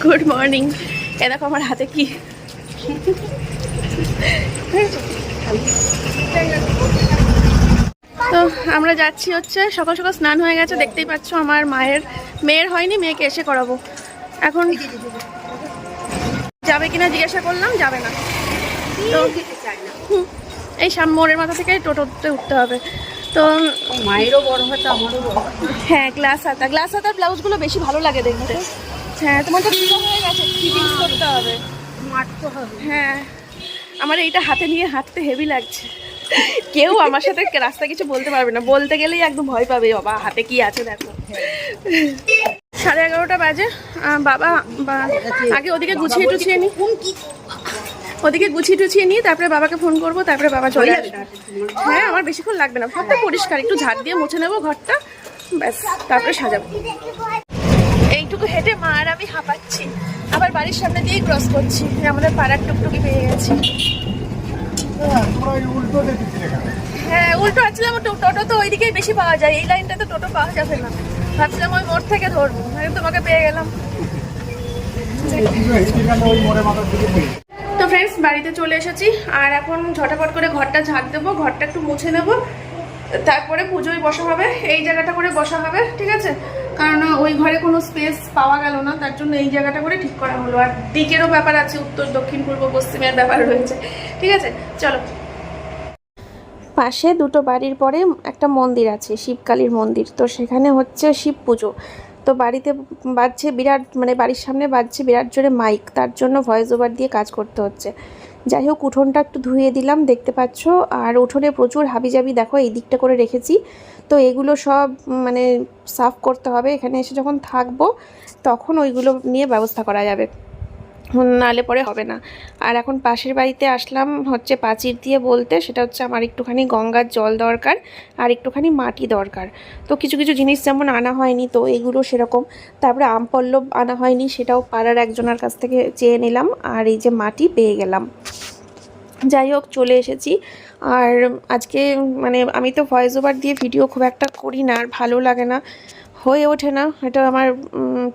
Good morning এ দেখো আমার হাতে কি? তো আমরা যাচ্ছি হচ্ছে সকাল সকাল স্নান হয়ে গেছে দেখতেই পাচ্ছ আমার মায়ের মেয়ের হয়নি মেয়েকে এসে করাবো। এখন যাবে কিনা জিজ্ঞাসা করলাম যাবে না। তো এই সাম মোড়ের মাথা থেকে টোটোতে উঠতে হবে। তো মায়েরও বড় হাতে আমারও হ্যাঁ গ্লাস হাতা। গ্লাস হাতার ব্লাউজগুলো বেশি ভালো লাগে দেখতে। হ্যাঁ তোমার তো হয়ে গেছে ফিটিংস করতে হবে? মারতে হবে। হ্যাঁ আমার এইটা হাতে নিয়ে হাঁটতে হেভি লাগছে। কেউ আমার সাথে রাস্তা কিছু বলতে পারবে না। বলতে গেলেই একদম ভয় পাবে বাবা হাতে কি আছে দেখো। সাড়ে এগারোটা বাজে। বাবা আগে ওদিকে গুছিয়ে টুছিয়ে নি। ওদিকে গুছিয়ে টুছিয়ে নিয়ে তারপরে বাবাকে ফোন করব তারপরে বাবা চলে আসবে। হ্যাঁ আমার বেশিক্ষণ লাগবে না। ঘরটা পরিষ্কার একটু ঝাড় দিয়ে মুছে নেব ঘরটা ব্যাস তারপরে সাজাবো। এইটুকু হেঁটে মা আর আমি হাঁপাচ্ছি। আবার বাড়ির সামনে দিয়েই ক্রস করছি। আমাদের পাড়ার টুকটুকি পেয়ে গেছি। হ্যাঁ উল্টো আসছিলাম টোটো তো ওইদিকেই বেশি পাওয়া যায়। এই লাইনটাতে টোটো পাওয়া যাবে না। ভাবছিলাম ওই মোড় থেকে ধরবো। আমি তোমাকে পেয়ে গেলাম। তো ফ্রেন্ডস বাড়িতে চলে এসেছি। আর এখন ঝটাপট করে ঘরটা ঝাঁক দেবো ঘরটা একটু মুছে নেব। তারপরে পুজোয় বসা হবে। এই জায়গাটা করে বসা হবে ঠিক আছে? কারণ ওই ঘরে কোনো স্পেস পাওয়া গেল না, তার জন্য এই জায়গাটা করে ঠিক করা হলো। আর দিকেরও ব্যাপার আছে, উত্তর, দক্ষিণ, পূর্ব, পশ্চিমের ব্যাপার রয়েছে। ঠিক আছে, চলো। পাশে দুটো বাড়ির পরে একটা মন্দির আছে, শিবকালীর মন্দির। তো সেখানে হচ্ছে শিব পুজো। তো বাড়িতে বাজছে বিরাট মানে বাড়ির সামনে বাজছে বিরাট জোরে মাইক তার জন্য ভয়েস ওভার দিয়ে কাজ করতে হচ্ছে। যাই হোক, উঠোনটা একটু ধুয়ে দিলাম, দেখতে পাচ্ছ। আর উঠোনে প্রচুর হাবিজাবি, দেখো, এই দিকটা করে রেখেছি। তো এগুলো সব মানে সাফ করতে হবে। এখানে এসে যখন থাকব, তখন ওইগুলো নিয়ে ব্যবস্থা করা যাবে। নালে পরে হবে না। আর এখন পাশের বাড়িতে আসলাম হচ্ছে পাঁচির দিয়ে বলতে, সেটা হচ্ছে আমার একটুখানি গঙ্গার জল দরকার আর একটুখানি মাটি দরকার। তো কিছু কিছু জিনিস যেমন আনা হয়নি, তো এগুলো সেরকম। তারপরে আম পল্লব আনা হয়নি, সেটাও পাড়ার একজনের কাছ থেকে চেয়ে নিলাম। আর এই যে মাটি পেয়ে গেলাম। যাই হোক, চলে এসেছি। আর আজকে মানে আমি তো ভয়েস ওভার দিয়ে ভিডিও খুব একটা করি না, আর ভালো লাগে না। হয়ে ওঠে না, এটা আমার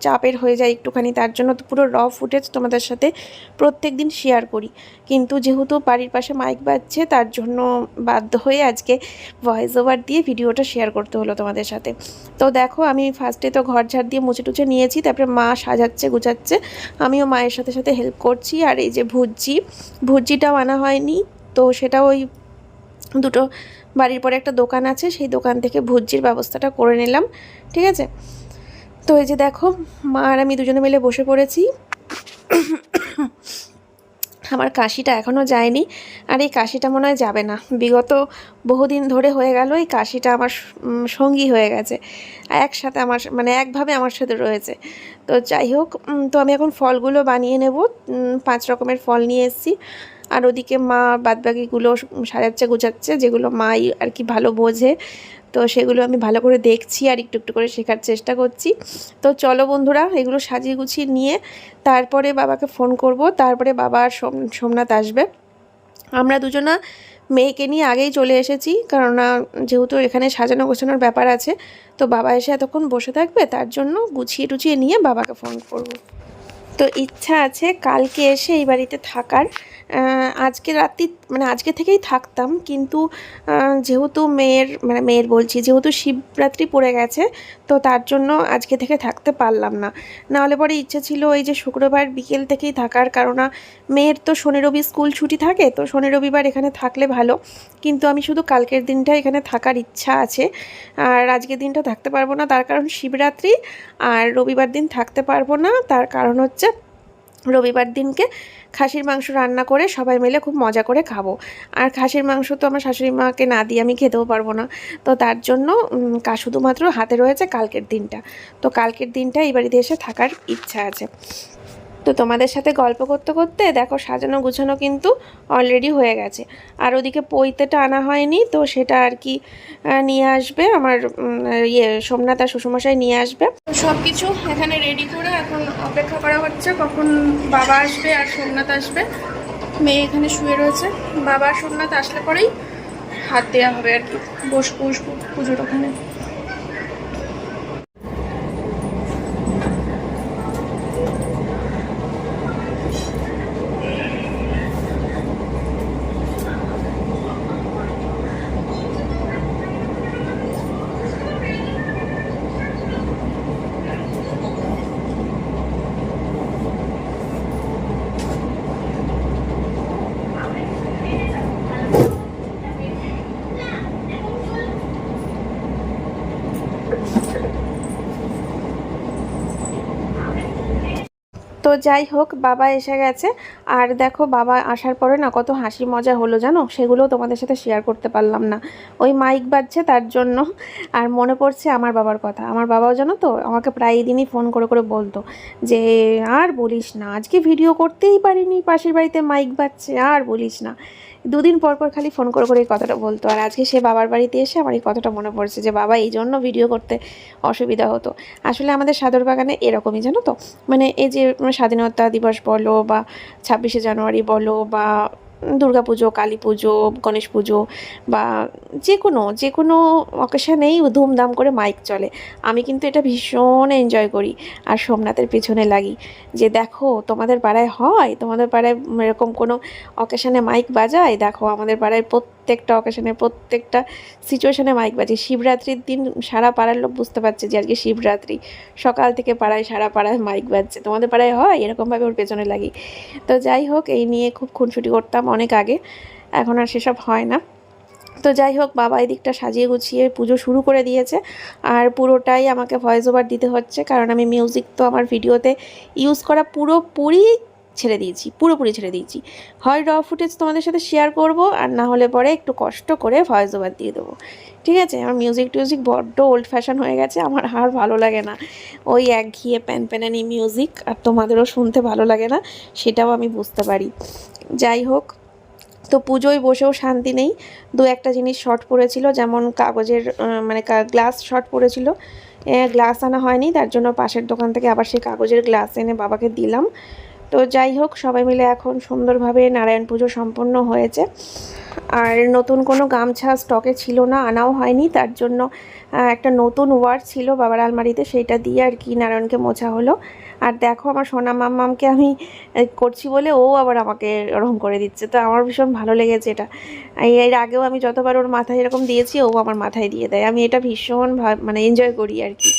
চাপের হয়ে যায় একটুখানি, তার জন্য তো পুরো র ফুটেজ তোমাদের সাথে প্রত্যেক দিন শেয়ার করি। কিন্তু যেহেতু বাড়ির পাশে মাইক বাজছে, তার জন্য বাধ্য হয়ে আজকে ভয়েস ওভার দিয়ে ভিডিওটা শেয়ার করতে হলো তোমাদের সাথে। তো দেখো, আমি ফার্স্টে তো ঘর ঝাড় দিয়ে মুছে টুছে নিয়েছি, তারপরে মা সাজাচ্ছে, গুছাচ্ছে। আমিও মায়ের সাথে সাথে হেল্প করছি, আর এই যে ভুজি ভুজিটাও আনা হয়নি, তো সেটা ওই দুটো বাড়ির পরে একটা দোকান আছে, সেই দোকান থেকে ভুজির ব্যবস্থাটা করে নিলাম, ঠিক আছে? তো এই যে দেখো, মা আর আমি দুজনে মিলে বসে পড়েছি। আমার কাশিটা এখনও যায়নি, আর এই কাশিটা মনে হয় যাবে না। বিগত বহুদিন ধরে হয়ে গেল, এই কাশিটা আমার সঙ্গী হয়ে গেছে, একসাথে আমার মানে একভাবে আমার সাথে রয়েছে। তো যাই হোক তো আমি এখন ফলগুলো বানিয়ে নেব পাঁচ রকমের ফল নিয়ে এসেছি। আর ওদিকে মা বাদবাকিগুলো সাজাচ্ছে গুছাচ্ছে, যেগুলো মাই আর কি ভালো বোঝে। তো সেগুলো আমি ভালো করে দেখছি আর একটু একটু করে শেখার চেষ্টা করছি। তো চলো বন্ধুরা, এগুলো সাজিয়ে গুছিয়ে নিয়ে তারপরে বাবাকে ফোন করব। তারপরে বাবা আর সোম- সোমনাথ আসবে। আমরা দুজনা মেয়েকে নিয়ে আগেই চলে এসেছি, কেননা যেহেতু এখানে সাজানো গোছানোর ব্যাপার আছে, তো বাবা এসে এতক্ষণ বসে থাকবে, তার জন্য গুছিয়ে টুছিয়ে নিয়ে বাবাকে ফোন করব। তো ইচ্ছা আছে কালকে এসে এই বাড়িতে থাকার। আজকে রাত্রি মানে আজকে থেকেই থাকতাম, কিন্তু যেহেতু মেয়ের মানে মেয়ের বলছি, যেহেতু শিবরাত্রি পড়ে গেছে, তো তার জন্য আজকে থেকে থাকতে পারলাম না। নাহলে পরে ইচ্ছে ছিল এই যে শুক্রবার বিকেল থেকেই থাকার কারণ মেয়ের তো শনি রবি স্কুল ছুটি থাকে, তো শনি রবিবার এখানে থাকলে ভালো। কিন্তু আমি শুধু কালকের দিনটা এখানে থাকার ইচ্ছা আছে, আর আজকের দিনটা থাকতে পারব না, তার কারণ শিবরাত্রি, আর রবিবার দিন থাকতে পারব না, তার কারণ হচ্ছে রবিবার দিনকে খাসির মাংস রান্না করে সবাই মিলে খুব মজা করে খাব। আর খাসির মাংস তো আমার শাশুড়ি মাকে না দিয়ে আমি খেতেও পারব না। তো তার জন্য কা, শুধুমাত্র হাতে রয়েছে কালকের দিনটা। তো কালকের দিনটা এই বাড়িতে এসে থাকার ইচ্ছা আছে। তো তোমাদের সাথে গল্প করতে করতে দেখো সাজানো গুছানো কিন্তু অলরেডি হয়ে গেছে। আর ওদিকে পৈতেটা আনা হয়নি, তো সেটা আর কি নিয়ে আসবে। আমার ইয়ে সোমনাথ আর শ্বশুরমশাই নিয়ে আসবে। সব কিছু এখানে রেডি করে এখন অপেক্ষা করা হচ্ছে, কখন বাবা আসবে আর সোমনাথ আসবে। মেয়ে এখানে শুয়ে রয়েছে। বাবা আর সোমনাথ আসলে পরেই হাত দেওয়া হবে আর কি বসবো বসবো পুজোর ওখানে। যাই হোক, বাবা এসে গেছে। আর দেখো, বাবা আসার পরে না কত হাসি মজা হলো জানো? সেগুলো তোমাদের সাথে শেয়ার করতে পারলাম না। ওই মাইক বাজছে তার জন্য। আর মনে পড়ছে আমার বাবার কথা। আমার বাবাও জানো তো আমাকে প্রায় দিনই ফোন করে করে বলতো যে, আর বলিস না, আজকে ভিডিও করতেই পারিনি, পাশের বাড়িতে মাইক বাজছে, আর বলিস না। দুদিন পর পর খালি ফোন করে করে এই কথাটা বলতো। আর আজকে সে বাবার বাড়িতে এসে আমার এই কথাটা মনে পড়ছে যে, বাবা, এই জন্য ভিডিও করতে অসুবিধা হতো। আসলে আমাদের সাদর বাগানে এরকমই, জানো তো? মানে এই যে স্বাধীনতা দিবস বলো বা ছাব্বিশে জানুয়ারি বলো বা দুর্গা পুজো, কালী পুজো, গণেশ পুজো বা যে কোনো যে কোনো অকেশানেই ধুমধাম করে মাইক চলে। আমি কিন্তু এটা ভীষণ এনজয় করি আর সোমনাথের পেছনে লাগি। যে দেখো, তোমাদের পাড়ায় হয়? তোমাদের পাড়ায় এরকম কোনো অকেশানে মাইক বাজায়? দেখো, আমাদের পাড়ায় প্রত্যেকটা অকেশানে প্রত্যেকটা সিচুয়েশনে মাইক বাজে শিবরাত্রির দিন সারা পাড়ার লোক বুঝতে পারছে যে আজকে শিবরাত্রি। সকাল থেকে পাড়ায়, সারা পাড়ায় মাইক বাজছে। তোমাদের পাড়ায় হয়? এরকমভাবে ওর পেছনে লাগি। তো যাই হোক, এই নিয়ে খুব খুনসুটি করতাম। অনেক আগে, এখন আর সেসব হয় না। তো যাই হোক, বাবা এদিকটা সাজিয়ে গুছিয়ে পুজো শুরু করে দিয়েছে। আর পুরোটাই আমাকে ভয়েস ওভার দিতে হচ্ছে, কারণ আমি মিউজিক তো আমার ভিডিওতে ইউজ করা পুরোপুরি ছেড়ে দিয়েছি, পুরোপুরি ছেড়ে দিয়েছি। হয় র ফুটেজ তোমাদের সাথে শেয়ার করব, আর না হলে পরে একটু কষ্ট করে ভয়েস ওভার দিয়ে দেবো। ঠিক আছে? আমার মিউজিক টিউজিক বড্ড ওল্ড ফ্যাশন হয়ে গেছে, আমার আর ভালো লাগে না। ওই এক ঘিয়ে প্যান প্যানানি মিউজিক আর তোমাদেরও শুনতে ভালো লাগে না, সেটাও আমি বুঝতে পারি। যাই হোক, তো পুজোয় বসেও শান্তি নেই। দু একটা জিনিস শর্ট পড়েছিল, যেমন কাগজের মানে গ্লাস শর্ট পড়েছিল। গ্লাস আনা হয়নি, তার জন্য পাশের দোকান থেকে আবার সেই কাগজের গ্লাস এনে বাবাকে দিলাম। তো যাই হোক, সবাই মিলে এখন সুন্দরভাবে নারায়ণ পুজো সম্পন্ন হয়েছে। আর নতুন কোনো গামছা স্টকে ছিল না, আনাও হয়নি। তার জন্য একটা নতুন ওয়ার ছিল বাবার আলমারিতে, সেইটা দিয়ে আর কি নারায়ণকে মোছা হলো। আর দেখো, আমার সোনা মাম্মামকে আমি করছি বলে ও আবার আমাকে ওরকম করে দিচ্ছে। তো আমার ভীষণ ভালো লেগেছে এটা। এর আগেও আমি যতবার ওর মাথায় এরকম দিয়েছি, ও আমার মাথায় দিয়ে দেয়। আমি এটা ভীষণ মানে এনজয় করি আর কি।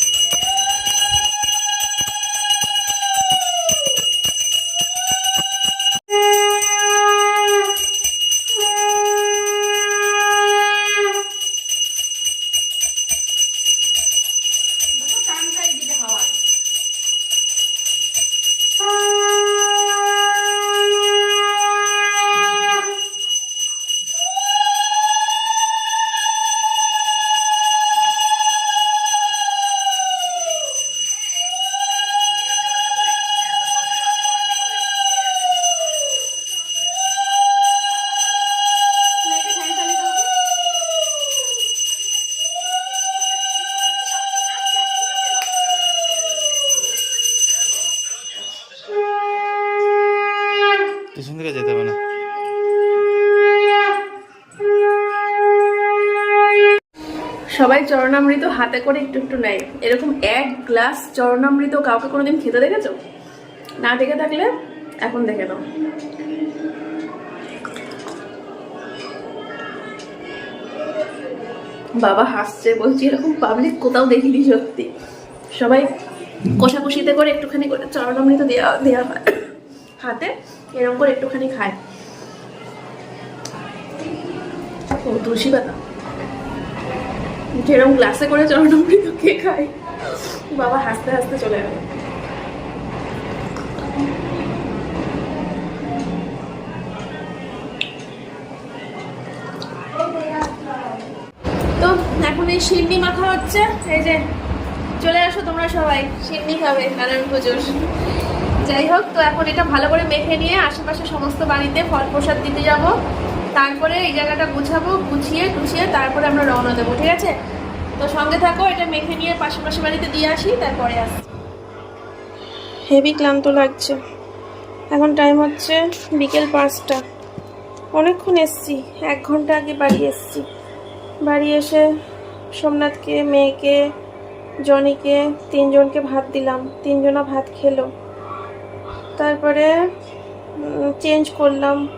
সবাই চরণামৃত হাতে করে একটু একটু নেয়। এরকম এক গ্লাস চরণামৃত কাউকে কোনোদিন খেতে দেখেছ? না দেখে থাকলে এখন দেখে নাও। বাবা হাসছে, বলছি, এরকম পাবলিক কোথাও দেখিনি সত্যি। সবাই কষাকষিতে করে একটুখানি করে চরণামৃত দেওয়া দেওয়া হয়। হাতে এরকম করে একটুখানি খায়। ও, তুলসী পাতা। যেরকম গ্লাসে করে চরণামৃত কে খায়? বাবা হাসতে হাসতে চলে গেল। তো এখন এই সিন্নি মাখা হচ্ছে, এই যে চলে আসো তোমরা সবাই সিন্নি খাবে, নারায়ণ পুজোর। যাই হোক, তো এখন এটা ভালো করে মেখে নিয়ে আশেপাশে সমস্ত বাড়িতে ফল প্রসাদ দিতে যাব। তারপরে এই জায়গাটা গুছাবো, গুছিয়ে টুছিয়ে তারপরে আমরা রওনা দেবো, ঠিক আছে? তো সঙ্গে থাকো, এটা মেখে নিয়ে পাশাপাশি বাড়িতে দিয়ে আসি, তারপরে আসি। হেভি ক্লান্ত লাগছে। এখন টাইম হচ্ছে বিকেল পাঁচটা। অনেকক্ষণ এসছি, এক ঘণ্টা আগে বাড়ি এসছি। বাড়ি এসে সোমনাথকে, মেয়েকে, জনিকে, তিনজনকে ভাত দিলাম। তিনজনা ভাত খেলো। তারপরে চেঞ্জ করলাম।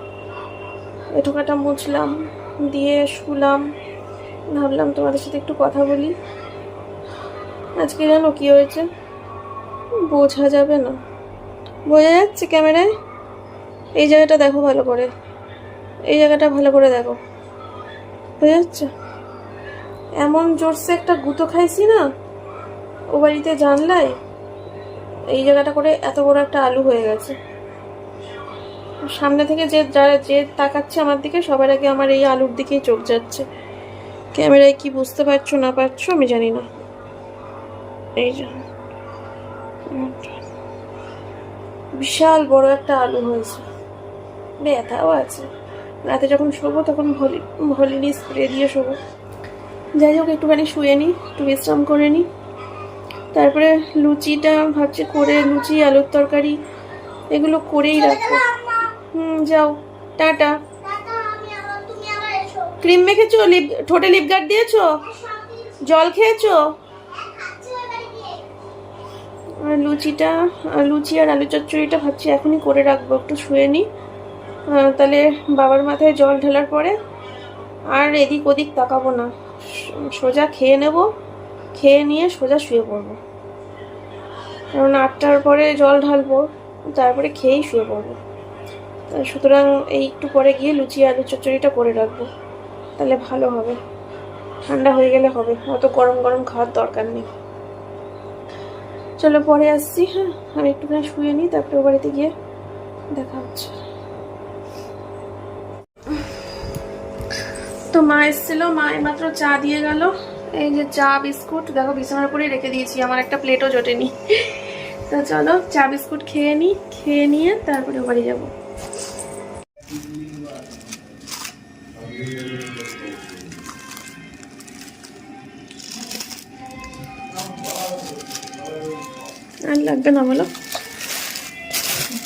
এটুকাটা মুছলাম, দিয়ে শুলাম। ভাবলাম তোমাদের সাথে একটু কথা বলি। আজকে জানো কি হয়েছে? বোঝা যাবে না। বোঝা যাচ্ছে ক্যামেরায়? এই জায়গাটা দেখো ভালো করে। এই জায়গাটা ভালো করে দেখো। বোঝা যাচ্ছে? এমন জোরসে একটা গুঁতো খাইছি না, ও বাড়িতে জানলায়, এই জায়গাটা করে এত বড় একটা আলু হয়ে গেছে। সামনে থেকে যে যারা যে তাকাচ্ছে আমার দিকে, সবার আগে আমার এই আলুর দিকেই চোখ যাচ্ছে। ক্যামেরায় কি বুঝতে পারছ, না পারছ, আমি জানি না। এই বিশাল বড় একটা আলু হয়েছে। ব্যথাও আছে। রাতে যখন শোবো, তখন ভলি, ভলিনি স্প্রে দিয়ে শোবো। যাই হোক, একটুখানি শুয়ে নিই একটু বিশ্রাম করে নিই তারপরে লুচিটা ভাবছি করে, লুচি, আলুর তরকারি, এগুলো করেই রাখব। হুম যাও। টাটা। ক্রিম মেখেছো? লিপ ঠোঁটে লিপ গার্ড দিয়েছ? জল খেয়েছো? আর লুচিটা লুচি আর আলু চচ্চড়িটা ভাবছি এখনই করে রাখব একটু শুয়ে নিই তাহলে বাবার মাথায় জল ঢালার পরে আর এদিক ওদিক তাকাবো না। সোজা খেয়ে নেব খেয়ে নিয়ে সোজা শুয়ে পড়ব। কারণ আটটার পরে জল ঢালবো তারপরে খেয়েই শুয়ে পড়ব। সুতরাং এই একটু পরে গিয়ে লুচি আলু চচ্চড়িটা করে রাখব। তাহলে ভালো হবে। ঠান্ডা হয়ে গেলে হবে। অত গরম গরম খাওয়ার দরকার নেই। চলো পরে আসছি হ্যাঁ? আমি একটুখানি শুয়ে নিই, তারপরে বাড়িতে গিয়ে দেখা হচ্ছে। তো মা এসেছিল, মা মাত্র চা দিয়ে গেল। এই যে চা, বিস্কুট, দেখো বিছানার উপরে রেখে দিয়েছি, আমার একটা প্লেটও জোটেনি। তো চলো চা, বিস্কুট খেয়ে নিই খেয়ে নিয়ে তারপরে বাড়ি যাব। আর লাগবে না বলো?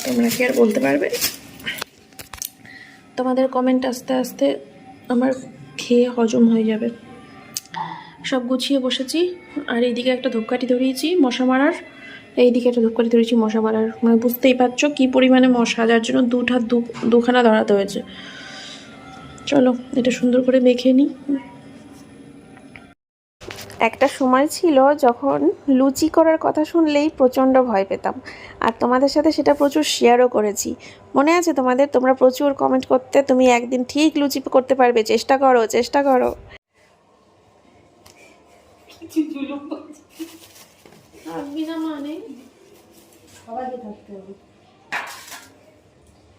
তোমরা কি আর বলতে পারবে? তোমাদের কমেন্ট আস্তে আস্তে আমার খেয়ে হজম হয়ে যাবে। সব গুছিয়ে বসেছি, আর এইদিকে একটা ধূপকাঠি ধরিয়েছি, মশা মারার। এইদিকে একটা ধূপকাঠি ধরেছি মশা মারার। মানে বুঝতেই পারছ কী পরিমাণে মশা, যার জন্য দুটা দুখানা ধরাতে হয়েছে। চলো, এটা সুন্দর করে মেখে নিই একটা সময় ছিল যখন লুচি করার কথা শুনলেই প্রচণ্ড ভয় পেতাম। আর তোমাদের সাথে সেটা প্রচুর শেয়ারও করেছি। মনে আছে তোমাদের? তোমরা প্রচুর কমেন্ট করতে তুমি একদিন ঠিক লুচি করতে পারবে। চেষ্টা করো চেষ্টা করো। মানে?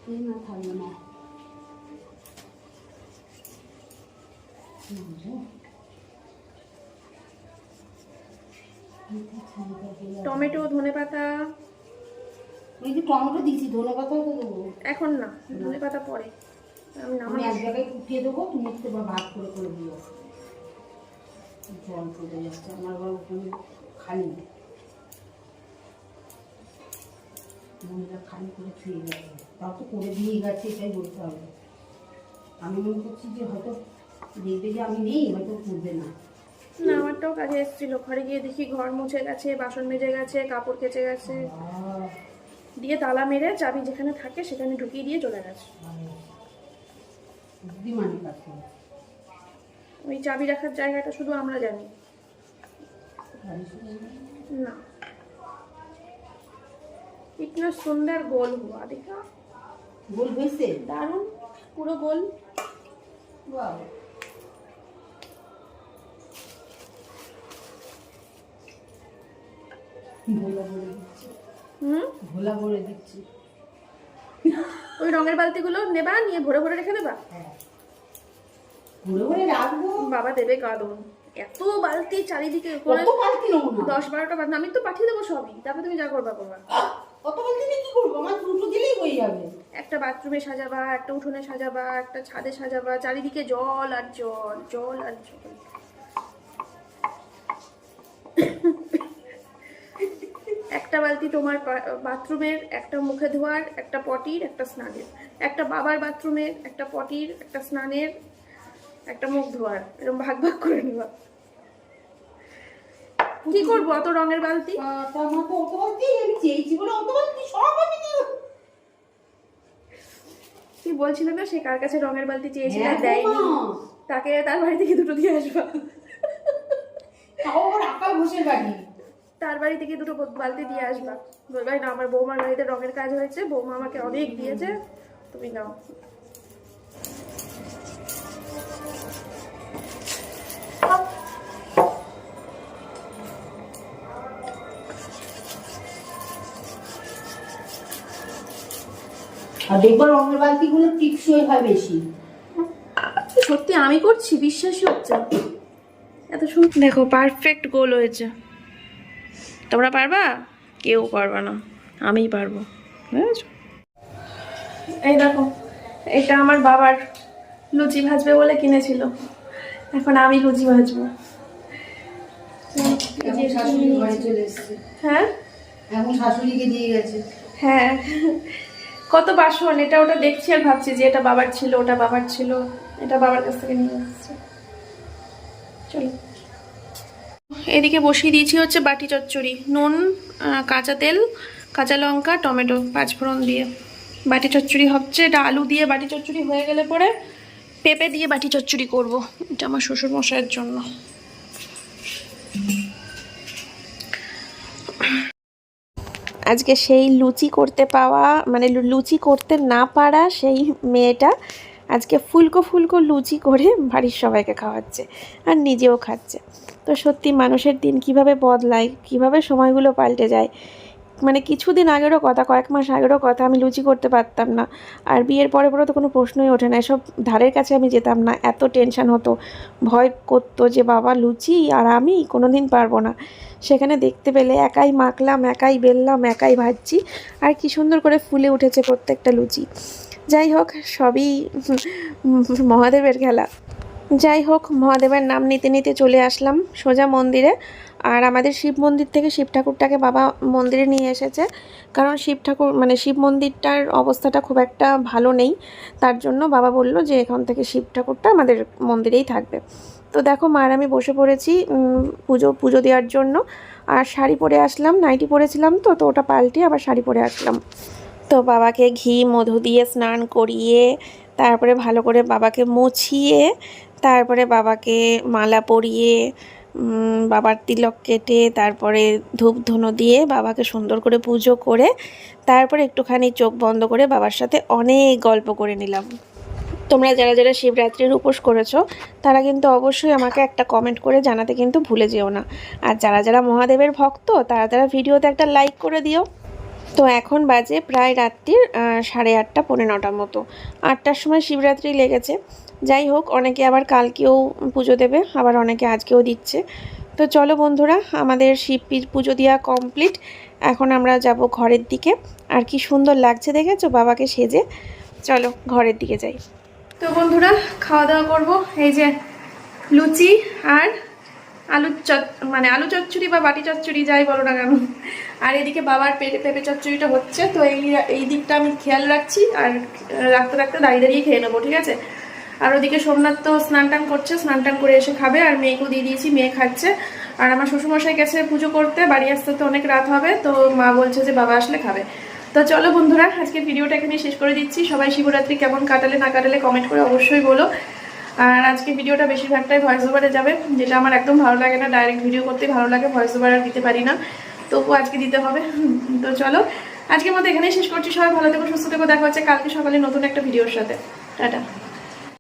না থাকবে না টমেটো ধনে পাতা ওই যে টমেটো দিয়েছি ধনে পাতাও তো দেবো। এখন না ধনে পাতা পরে। আমি আমি এক জায়গায় উঠিয়ে দেবো তুমি একটু এবার ভাগ করে করে দিও। জল পড়ে যাচ্ছে আমার আবার ওখানে খালি। মনটা খালি করে ছুঁয়ে গেছে তাও তো করে দিয়ে গেছে এটাই বলতে হবে। আমি মনে করছি যে হয়তো দেখবে যে আমি নেই হয়তো করবে না। না আমারটাও কাজে এসেছিল। ঘরে গিয়ে দেখি ঘর মুছে গেছে বাসন মেজে গেছে কাপড় কেচে গেছে। দিয়ে তালা মেরে চাবি যেখানে থাকে সেখানে ঢুকিয়ে দিয়ে চলে গেছে। ওই চাবি রাখার জায়গাটা শুধু আমরা জানি। না। ইতনা সুন্দর গোল হুয়া দেখা। গোল হয়েছে? দারুণ পুরো গোল। বাহ ভোলা ভরে দিচ্ছি। ওই রঙের বালতিগুলো নেবা নিয়ে ভরে ভরে রেখে দেবা? হ্যাঁ। ভরে ভরে রাখব। বাবা দেবে কাঁদন। এত বালতি চারিদিকে করে বালতি দশ বারোটা বালতি আমি তো পাঠিয়ে দেবো সবই। তারপর তুমি যা করবা করবা। কত বালতি নিয়ে কি করব? আমার দুটো দিলেই হয়ে যাবে। একটা বাথরুমে সাজাবা একটা উঠোনে সাজাবা একটা ছাদে সাজাবা চারিদিকে জল আর জল জল আর জল। একটা বালতি তোমার বাথরুমের একটা মুখে ধোয়ার একটা পটির একটা স্নানের। একটা বাবার বাথরুমের একটা পটির একটা স্নানের একটা মুখ ধোয়ার। এরকম ভাগ ভাগ করে নেওয়া কি করব অত রঙের বালতি? কি বলছিল না সে কার কাছে রঙের বালতি চেয়েছিল? হ্যাঁ দেয়নি। তাকে তার বাড়ি থেকে দুটো দিয়ে আসবা। তাও আকাল ঘোষের বাড়ি। তার বাড়ি থেকে দুটো বালতি দিয়ে আসবা। বলবে না আমার বৌমার বাড়িতে রঙের কাজ হয়েছে বৌমা আমাকে অনেক দিয়েছে তুমি নাও। রঙের বালতিগুলো বেশি। সত্যি আমি করছি বিশ্বাসই হচ্ছে এত দেখো পারফেক্ট গোল হয়েছে। তোমরা পারবা? কেউ পারবা না। আমিই পারব। বুঝেছ? এই দেখো এটা আমার বাবার লুচি ভাজবে বলে কিনেছিল। এখন আমি লুচি ভাজবো। এখন শাশুড়ি চলে এসছে। হ্যাঁ? এখন শাশুড়িকে দিয়ে গেছে। হ্যাঁ। কত বাসন এটা ওটা দেখছি আর ভাবছি যে এটা বাবার ছিল ওটা বাবার ছিল এটা বাবার কাছ থেকে নিয়ে আসছে চলো। এদিকে বসিয়ে দিয়েছি হচ্ছে বাটি চচ্চড়ি, নুন কাঁচা তেল, কাঁচা লঙ্কা, টমেটো, পাঁচফোড়ন দিয়ে। বাটি চচ্চড়ি হচ্ছে, এটা আলু দিয়ে বাটি চচ্চড়ি হয়ে গেলে পরে পেঁপে দিয়ে বাটি চচ্চড়ি করব, এটা আমার শ্বশুর মশাইয়ের জন্য। আজকে সেই লুচি করতে পাওয়া মানে লুচি করতে না পারা সেই মেয়েটা আজকে ফুলকো ফুলকো লুচি করে বাড়ির সবাইকে খাওয়াচ্ছে আর নিজেও খাচ্ছে। তো সত্যি মানুষের দিন কীভাবে বদলায়, কীভাবে সময়গুলো পাল্টে যায়। মানে কিছুদিন আগেরও কথা, কয়েক মাস আগেরও কথা আমি লুচি করতে পারতাম না। আর বিয়ের পরে পরে তো কোনো প্রশ্নই ওঠে না। এসব ধারের কাছে আমি যেতাম না। এত টেনশন হতো। ভয় করতো যে, বাবা, লুচি আর আমি কোনো দিন পারব না। সেখানে দেখতে পেলে একাই মাখলাম, একাই বেললাম, একাই ভাজছি। আর কি সুন্দর করে ফুলে উঠেছে প্রত্যেকটা লুচি। যাই হোক, সবই মহাদেবের খেলা। যাই হোক, মহাদেবের নাম নিতে নিতে চলে আসলাম সোজা মন্দিরে। আর আমাদের শিব মন্দির থেকে শিব ঠাকুরটাকে বাবা মন্দিরে নিয়ে এসেছে। কারণ শিব ঠাকুর মানে শিব মন্দিরটার অবস্থাটা খুব একটা ভালো নেই। তার জন্য বাবা বলল যে, এখান থেকে শিব ঠাকুরটা আমাদের মন্দিরেই থাকবে। তো দেখো, মার আমি বসে পড়েছি পুজো পুজো দেওয়ার জন্য। আর শাড়ি পরে আসলাম, নাইটি পরেছিলাম তো তো ওটা পাল্টে আবার শাড়ি পরে আসলাম। তো বাবাকে ঘি, মধু দিয়ে স্নান করিয়ে তারপরে ভালো করে বাবাকে মুছিয়ে, তারপরে বাবাকে মালা পরিয়ে বাবার তিলক কেটে, তারপরে ধূপ ধুনো দিয়ে বাবাকে সুন্দর করে পুজো করে, তারপরে একটুখানি চোখ বন্ধ করে বাবার সাথে অনেক গল্প করে নিলাম। তোমরা যারা যারা শিবরাত্রির উপোস করেছ, তারা কিন্তু অবশ্যই আমাকে একটা কমেন্ট করে জানাতে কিন্তু ভুলে যেও না। আর যারা যারা মহাদেবের ভক্ত, তারা তারা ভিডিওতে একটা লাইক করে দিও। তো এখন বাজে প্রায় রাত্রির সাড়ে আটটা পনেরো নটার মতো। আটটার সময় শিবরাত্রি লেগেছে। যাই হোক, অনেকে আবার কালকেও পুজো দেবে, আবার অনেকে আজকেও দিচ্ছে। তো চলো বন্ধুরা, আমাদের শিবপির পুজো দেওয়া কমপ্লিট এখন আমরা যাব ঘরের দিকে। আর কি সুন্দর লাগছে দেখেছ? বাবাকে সেজে। চলো ঘরের দিকে যাই। তো বন্ধুরা, খাওয়া দাওয়া করব। এই যে লুচি আর আলু চচ মানে আলু চচ্চড়ি বা বাটি চচ্চড়ি যাই বলো না কেন। আর এদিকে বাবার পেটে পেঁপে চচ্চড়িটা হচ্ছে, তো এই এই দিকটা আমি খেয়াল রাখছি আর রাখতে রাখতে দাঁড়িয়ে দাঁড়িয়ে খেয়ে নেব, ঠিক আছে? আর ওদিকে সোমনাথ তো স্নান টান করছে, স্নান টান করে এসে খাবে আর মেয়েকেও দিয়ে দিয়েছি, মেয়ে খাচ্ছে। আর আমার শ্বশুরমশাই গেছে পুজো করতে, বাড়ি আসতে তো অনেক রাত হবে, তো মা বলছে যে বাবা আসলে খাবে। তো চলো বন্ধুরা আজকে ভিডিওটা এখানে শেষ করে দিচ্ছি। সবাই শিবরাত্রি কেমন কাটালে না কাটালে কমেন্ট করে অবশ্যই বলো। আর আজকে ভিডিওটা বেশিরভাগটাই ভয়েস ওভারে যাবে, যেটা আমার একদম ভালো লাগে না ডাইরেক্ট ভিডিও করতে ভালো লাগে ভয়েস ওভার আর দিতে পারি না। তবু আজকে দিতে হবে। তো চলো, আজকের মতো এখানেই শেষ করছি। সবাই ভালো থেকো, সুস্থ থেকো, দেখা হচ্ছে কালকে সকালে নতুন একটা ভিডিওর সাথে। টাটা।